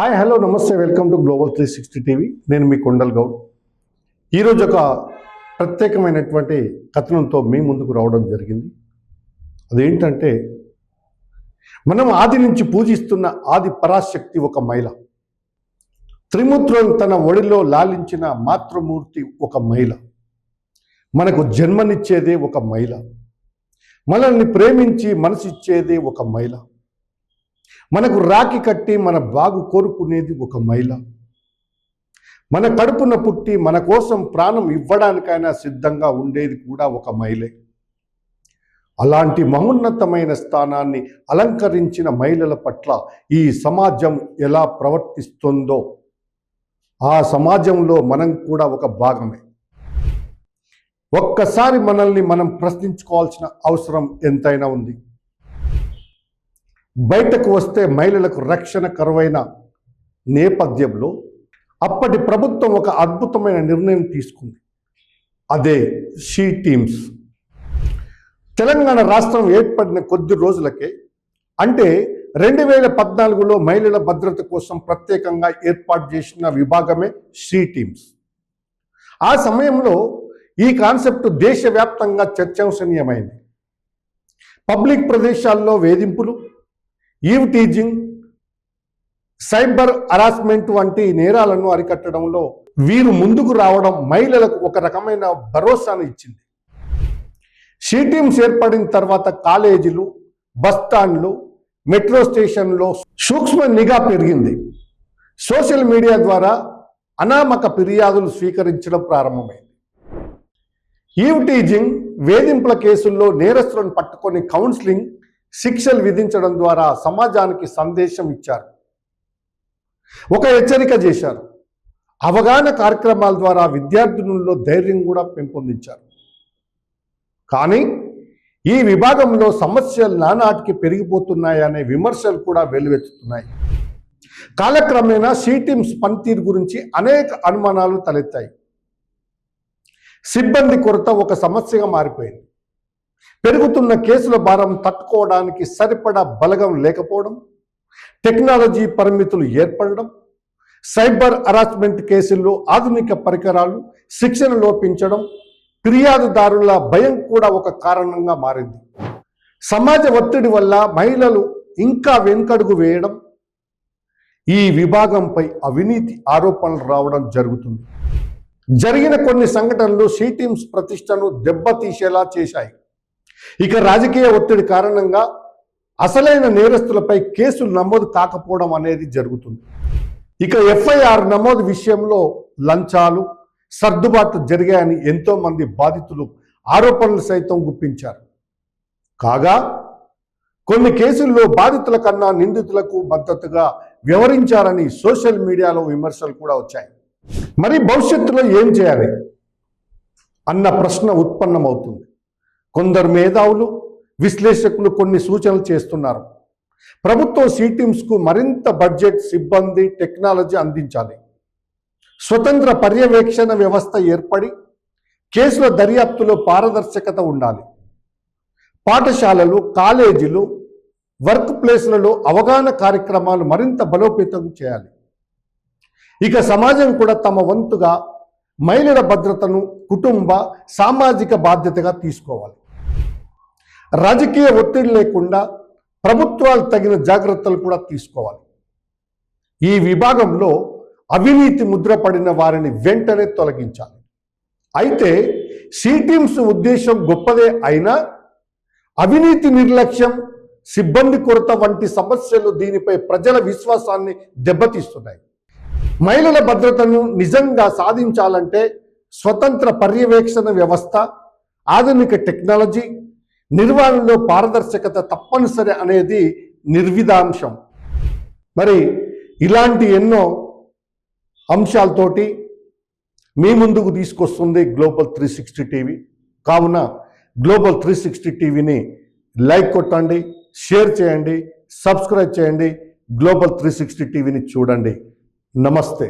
Hi hello నమస్తే welcome to global three sixty TV నేను మీ కొండల్ గౌడ్. ఈరోజు ఒక ప్రత్యేకమైనటువంటి కథనంతో మీ ముందుకు రావడం జరిగింది. అదేంటంటే మనం ఆది నుంచి పూజిస్తున్న ఆది పరాశక్తి ఒక మహిళ త్రిముద్రను తన ఒడిలో లాలించిన మాతృమూర్తి ఒక మహిళ మనకు జన్మనిచ్చేదే ఒక మహిళ మనల్ని ప్రేమించి మనసిచ్చేదే ఒక మహిళ మనకు రాకి కట్టి మన బాగు కోరుకునేది ఒక మహిళ. మన కడుపున పుట్టి మన కోసం ప్రాణం ఇవ్వడానికైనా సిద్ధంగా ఉండేది కూడా ఒక మహిళే. అలాంటి మహోన్నతమైన స్థానాన్ని అలంకరించిన మహిళల పట్ల ఈ సమాజం ఎలా ప్రవర్తిస్తుందో ఆ సమాజంలో మనం కూడా ఒక భాగమే. ఒక్కసారి మనల్ని మనం ప్రశ్నించుకోవాల్సిన అవసరం ఎంతైనా ఉంది. బయటకు వస్తే మహిళలకు రక్షణ కరువైన నేపథ్యంలో అప్పటి ప్రభుత్వం ఒక అద్భుతమైన నిర్ణయం తీసుకుంది. అదే షీ టీమ్స్ తెలంగాణ రాష్ట్రం ఏర్పడిన కొద్ది రోజులకే అంటే రెండు వేల పద్నాలుగులో మహిళల భద్రత కోసం ప్రత్యేకంగా ఏర్పాటు చేసిన విభాగమే షీ టీమ్స్ ఆ సమయంలో ఈ కాన్సెప్ట్ దేశవ్యాప్తంగా చర్చాంశనీయమైంది పబ్లిక్ ప్రదేశాల్లో వేధింపులు ఈవ్ టీజింగ్ సైబర్ హరాస్మెంట్ వంటి నేరాలను అరికట్టడంలో వీరు ముందుకు రావడం మహిళలకు ఒక రకమైన భరోసాను ఇచ్చింది. షీ ఏర్పడిన తర్వాత కాలేజీలు బస్టాండ్లు మెట్రో స్టేషన్లో సూక్ష్మ నిఘా పెరిగింది. సోషల్ మీడియా ద్వారా అనామక ఫిర్యాదులు స్వీకరించడం ప్రారంభమైంది. ఈవ్ టీజింగ్ వేధింపుల కేసుల్లో నేరస్తులను పట్టుకొని కౌన్సిలింగ్ శిక్షలు విధించడం ద్వారా సమాజానికి సందేశం ఇచ్చారు. ఒక హెచ్చరిక చేశారు. అవగాహన కార్యక్రమాల ద్వారా విద్యార్థులలో ధైర్యం కూడా పెంపొందించారు. కానీ ఈ విభాగంలో సమస్యలు నానాటికి పెరిగిపోతున్నాయనే విమర్శలు కూడా వెల్లువెత్తుతున్నాయి. కాలక్రమేణా సిటీమ్స్ పనితీరు గురించి అనేక అనుమానాలు తలెత్తాయి. సిబ్బంది కొరత ఒక సమస్యగా మారిపోయింది. పెరుగుతున్న కేసుల భారం తట్టుకోవడానికి సరిపడా బలగం లేకపోవడం టెక్నాలజీ పరిమితులు ఏర్పడడం సైబర్ హరాస్మెంట్ కేసుల్లో ఆధునిక పరికరాలు శిక్షణ లోపించడం ఫిర్యాదుదారుల భయం కూడా ఒక కారణంగా మారింది. సమాజ ఒత్తిడి వల్ల మహిళలు ఇంకా వెనుకడుగు వేయడం ఈ విభాగంపై అవినీతి ఆరోపణలు రావడం జరుగుతుంది. జరిగిన కొన్ని సంఘటనలు సిటీమ్స్ ప్రతిష్టను దెబ్బతీసేలా చేశాయి. ఇక రాజకీయ ఒత్తిడి కారణంగా అసలైన నేరస్తులపై కేసులు నమోదు కాకపోవడం అనేది జరుగుతుంది. ఇక ఎఫ్ఐఆర్ నమోదు విషయంలో లంచాలు సర్దుబాటు జరిగాయని ఎంతో మంది బాధితులు ఆరోపణలు సైతం గుప్పించారు. కాగా కొన్ని కేసుల్లో బాధితుల కన్నా నిందితులకు మద్దతుగా వ్యవహరించారని సోషల్ మీడియాలో విమర్శలు కూడా వచ్చాయి. మరి భవిష్యత్తులో ఏం చేయాలి? అన్న ప్రశ్న ఉత్పన్నమవుతుంది. కొందరు మేధావులు విశ్లేషకులు కొన్ని సూచనలు చేస్తున్నారు. ప్రభుత్వం సిటీమ్స్కు మరింత బడ్జెట్ సిబ్బంది టెక్నాలజీ అందించాలి. స్వతంత్ర పర్యవేక్షణ వ్యవస్థ ఏర్పడి కేసుల దర్యాప్తులో పారదర్శకత ఉండాలి. పాఠశాలలు కాలేజీలు వర్క్ ప్లేస్లలో అవగాహన కార్యక్రమాలు మరింత బలోపేతం చేయాలి. ఇక సమాజం కూడా తమ వంతుగా మహిళల భద్రతను కుటుంబ సామాజిక బాధ్యతగా తీసుకోవాలి. రాజకీయ ఒత్తిడి లేకుండా ప్రభుత్వాలు తగిన జాగ్రత్తలు కూడా తీసుకోవాలి. ఈ విభాగంలో అవినీతి ముద్రపడిన వారిని వెంటనే తొలగించాలి. అయితే సిటీమ్స్ ఉద్దేశం గొప్పదే అయినా అవినీతి నిర్లక్ష్యం సిబ్బంది కొరత వంటి సమస్యలు దీనిపై ప్రజల విశ్వాసాన్ని దెబ్బతీస్తున్నాయి. మహిళల భద్రతను నిజంగా సాధించాలంటే స్వతంత్ర పర్యవేక్షణ వ్యవస్థ ఆధునిక టెక్నాలజీ నిర్వహణలో పారదర్శకత తప్పనిసరి అనేది నిర్విధాంశం. మరి ఇలాంటి ఎన్నో అంశాలతోటి మీ ముందుకు తీసుకొస్తుంది గ్లోబల్ త్రీ సిక్స్టీ టీవీ కావున గ్లోబల్ త్రీ సిక్స్టీ టీవీని లైక్ కొట్టండి షేర్ చేయండి సబ్స్క్రైబ్ చేయండి గ్లోబల్ త్రీ సిక్స్టీ టీవీని చూడండి. నమస్తే.